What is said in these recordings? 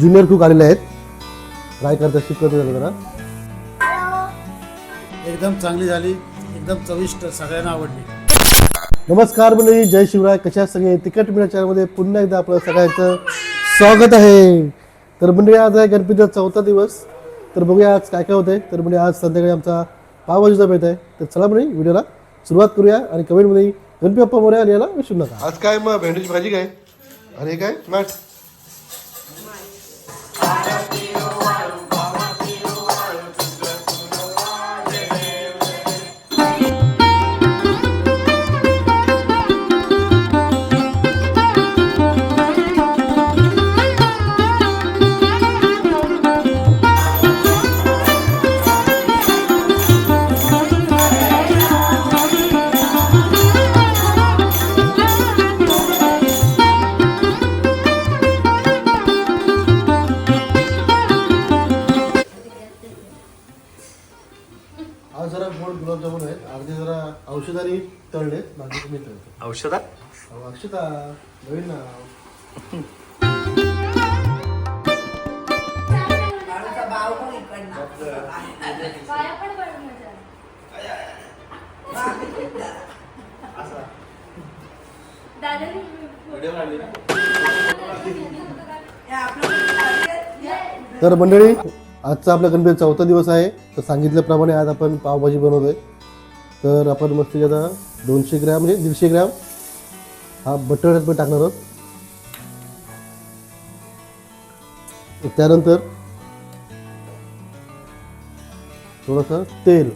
Junior cook आलेले आहेत. Try करता? शिकवतो जरा? एकदम चांगली झाली. एकदम चविष्ट सगळ्यांना आवडली. नमस्कार मंडळी जय शिवराय. कशा आहात सगळे? तिकट मिळा चॅनलमध्ये पुन्हा एकदा आपलं सगळ्यांचं स्वागत आहे. तर मंडळी आज आहे गणपतीचा चौथा दिवस. तर बघूया आज काय काय होतंय तर म्हणजे आज संध्याकाळी आमचा पावभाजीचा बेत आहे. तर चला म्हणजे व्हिडिओला सुरुवात करूया आणि कमेंटमध्ये गणपती बाप्पा मोर्या आणि याला विसरू नका. आज काय मग भेंडीची भाजी काय? आणि हे काय मॅट औषधाने तळले बाकी तुम्ही तळतो. औषधात अहो, अक्षता नवीन नाव तर मंडळी आजचा आपला गणपती चौथा दिवस आहे. तर सांगितल्याप्रमाणे आज आपण पावभाजी बनवतोय. तर आपण मस्त आता दोनशे ग्रॅम म्हणजे दीडशे ग्रॅम हा बटर पण टाकणार आहोत. त्यानंतर थोडंसं तेल.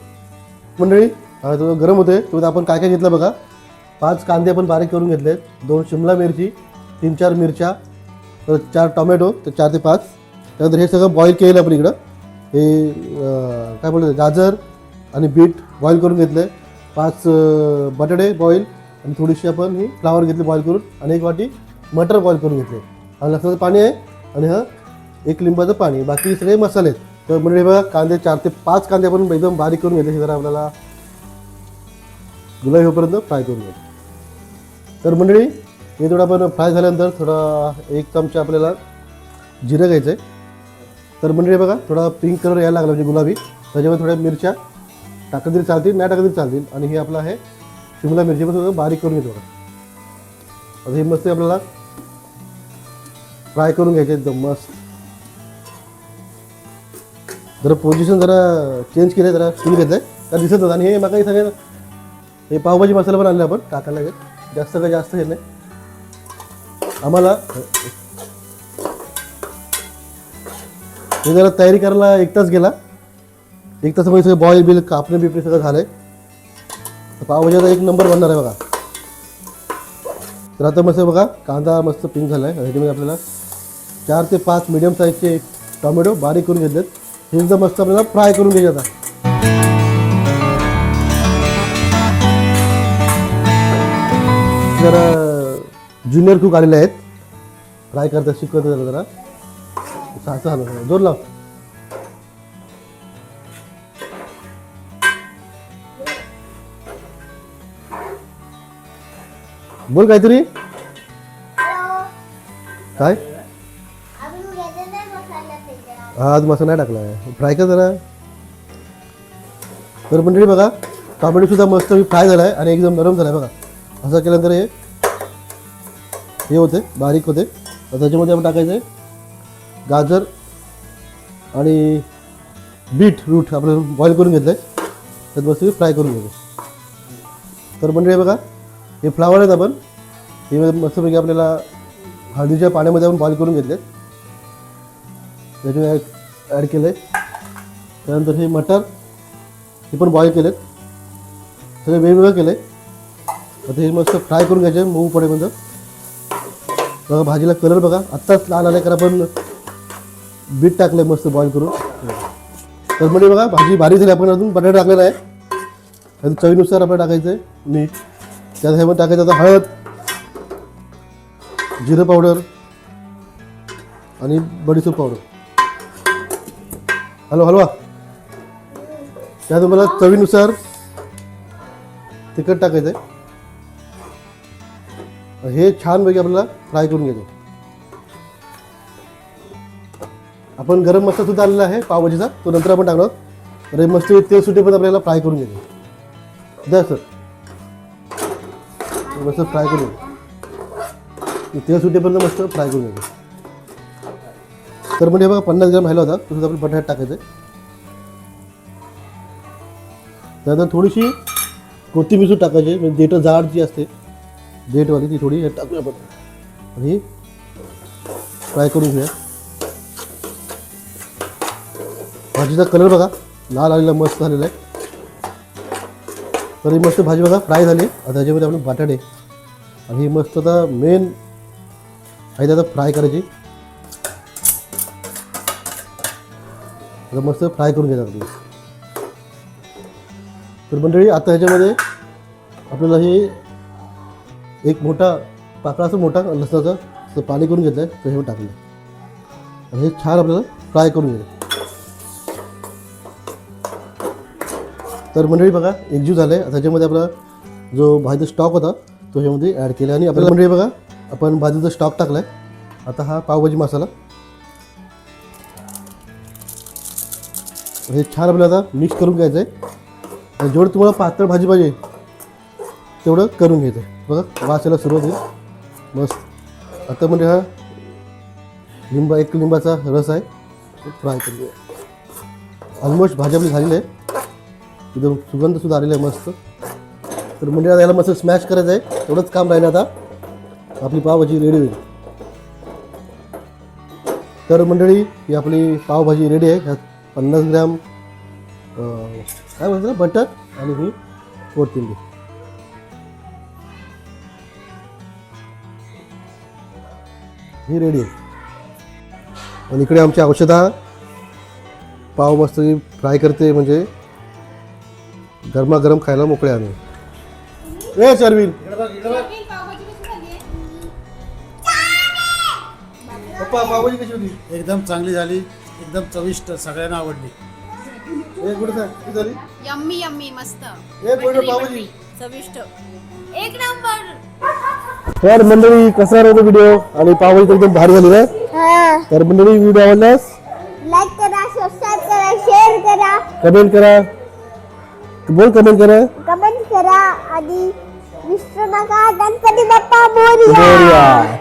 मंडळी थोडं गरम होते तो आपण काय काय घेतलं बघा. पाच कांदे आपण बारीक करून घेतले दोन शिमला मिरची तीन चार मिरच्या तर चार टोमॅटो तर चार ते पाच. त्यानंतर हे सगळं बॉईल केलं आपण इकडं. हे काय बोलतो गाजर आणि बीट बॉईल करून घेतले पाच बटाटे बॉईल आणि थोडीशी आपण ही फ्लावर घेतली बॉईल करून आणि एक वाटी मटर बॉईल करून घेतले. आणि लसणाचं पाणी आहे आणि हा एक लिंबाचं पाणी. बाकी सगळे मसाले आहेत. तर म्हणजे बघा कांदे चार ते पाच कांदे आपण एकदम बारीक करून घेतले. जरा आपल्याला गुलाबी होईपर्यंत फ्राय करून घेतो तर मंडळी हे थोडं आपण फ्राय झाल्यानंतर थोडा एक चमचा आपल्याला जिरं घ्यायचं आहे तर मंडळी बघा थोडा पिंक कलर यायला लागला म्हणजे गुलाबी. त्याच्यामध्ये थोड्या मिरच्या टाकत तरी चालतील नाही टाकत तरी चालतील. आणि हे आपलं आहे शिमला मिरची पण बारीक करून घेतो. आता हे मस्त आपल्याला फ्राय करून घ्यायचे एकदम मस्त. जरा पोझिशन जरा चेंज केलं जरा स्टील घेतलं आहे का दिसत होतं आणि हे मग काही सगळे हे पावभाजी मसाला पण आणला आपण टाकायला घेत जास्त काही जास्त हे नाही. आम्हाला हे जरा तयारी करायला एक तास गेला. एक तासामध्ये सगळं बॉईल बिल कापणे बिपणे सगळं झालं आहे पावभाजीचा आता एक नंबर बनणार आहे बघा. तर आता मस्त बघा कांदा मस्त पिंक झाला आहे ह्याच्यामध्ये आपल्याला चार ते पाच मिडियम साईजचे टोमॅटो बारीक करून घेतलेत. हे एकदम मस्त आपल्याला फ्राय करून घ्यायचे आता. जरा ज्युनियर कुक आलेले आहेत. फ्राय करता शिकवतो जरा. जरा सासं हलव जोर लाव. बोल काहीतरी. काय? हा आज मसाला नाही टाकला आहे. फ्राय कर जरा. तर मंडळी बघा टोमॅटो सुद्धा मस्त फ्राय झाला आहे आणि एकदम नरम झाला आहे बघा. असं केल्यानंतर हे हे होते बारीक होते. तर त्याच्यामध्ये आपण टाकायचं आहे गाजर आणि बीट रूट आपण बॉईल करून घेतलं आहे त्यात मस्त फ्राय करून घ्यायचं तर मंडळी बघा हे फ्लावर आहेत आपण. हे मस्तपैकी आपल्याला हळदीच्या पाण्यामध्ये आपण बॉईल करून घेतले त्याच्यात ॲड केलं आहे त्यानंतर हे मटर हे पण बॉईल केलेत. सगळे वेगवेगळं केलं आहे आता हे मस्त फ्राय करून घ्यायचे मऊ पडेपर्यंत. बघा भाजीला कलर बघा. आत्ताच लाल आले कारण आपण बीट टाकलं मस्त बॉईल करून. तर म्हणजे बघा भाजी भारी झाली. आपण अजून बटाटा टाकलेला आहे. आणि चवीनुसार आपण टाकायचं आहे मीठ. त्यात ह्यामध्ये टाकायचं आता हळद जिरं पावडर आणि बडीसूप पावडर. हॅलो हलवा. त्यात तुम्हाला चवीनुसार तिखट टाकायचं आहे हे छानपैकी आपल्याला फ्राय करून घ्यायचं. आपण गरम मसाला सुद्धा आलेला आहे पावभाजीचा. तो नंतर आपण टाकणार रे तर मस्त तेल सुटेपर्यंत आपल्याला फ्राय करून घ्यायचं. द्या सर मस्त फ्राय करून तेल सुटेपर्यंत मस्त फ्राय करून घ्यायचं तर म्हणजे बघा पन्नास ग्राम राहिला होता. तो सुद्धा आपण बटाट टाकायचं त्यानंतर थोडीशी कोथिंबीर टाकायची. म्हणजे देठ जाड जी असते देठवाली ती थोडी टाकूया आपण. आणि फ्राय करून घेऊया. भाजीचा कलर बघा लाल आलेला मस्त झालेला आहे. तर ही मस्त भाजी बघा फ्राय झाली. आता त्याच्यामध्ये आपण बटाटे आणि ही मस्त आता मेन आहे आता फ्राय करायची. आता मस्त फ्राय करून घ्यायचं आपल्याला तर मंडळी आता ह्याच्यामध्ये आपल्याला हे एक मोठा पाकळा असं मोठा लसणाचा पाणी करून घेतलं आहे तर हे टाकलं आणि हे छान आपल्याला फ्राय करून घ्यायचं. तर मंडळी बघा एकजीव झालं आहे त्याच्यामध्ये आपला जो भाजीचा स्टॉक होता तो ह्यामध्ये ॲड केला आणि आपल्याला मंडळी बघा आपण भाजीचा स्टॉक टाकला आहे आता हा पावभाजी मसाला. हे छान आपल्याला आता मिक्स करून घ्यायचं आहे जेवढं तुम्हाला पातळ भाजी पाहिजे तेवढं करून घ्यायचं आहे बघा वाचायला सुरुवात होईल. मस्त. आता म्हणजे हा लिंबा एक लिंबाचा रस आहे. फ्राय करून ऑलमोस्ट भाजी आपली झालेली आहे. एकदम सुगंधसुद्धा आलेला आहे मस्त. तर म्हणजे आता याला मस्त स्मॅश करायचं आहे तेवढंच काम राहिलं आता. आपली पावभाजी रेडी होईल. तर मंडळी ही आपली पावभाजी रेडी आहे. ह्यात पन्नास ग्रॅम काय म्हणतात बटर आणि ही कोथिंबीर. ही रेडी आहे. आणि इकडे आमची औषधा. पाव मस्त फ्राय करते म्हणजे गरमागरम खायला मोकळे आम्ही. ए शर्विन पप्पा पावभाजी कशी होती? एकदम चांगली झाली. एकदम चविष्ट सगळ्यांना आवडली. ए किती झाली? यम्मी यम्मी मस्त. ए कुठे पावभाजी? चविष्ट. एक नंबर. तर मंडळी कसा राहतो व्हिडिओ आणि पावभाजी तर एकदम भारी झाली ना तर मंडळी व्हिडिओ आवडल्यास लाईक करा सबस्क्राईब करा शेअर करा. कमेंट करा. बोल कमेंट करा. कमेंट करा. आणि विसरू नका गणपती बाप्पा मोरया. बोलूया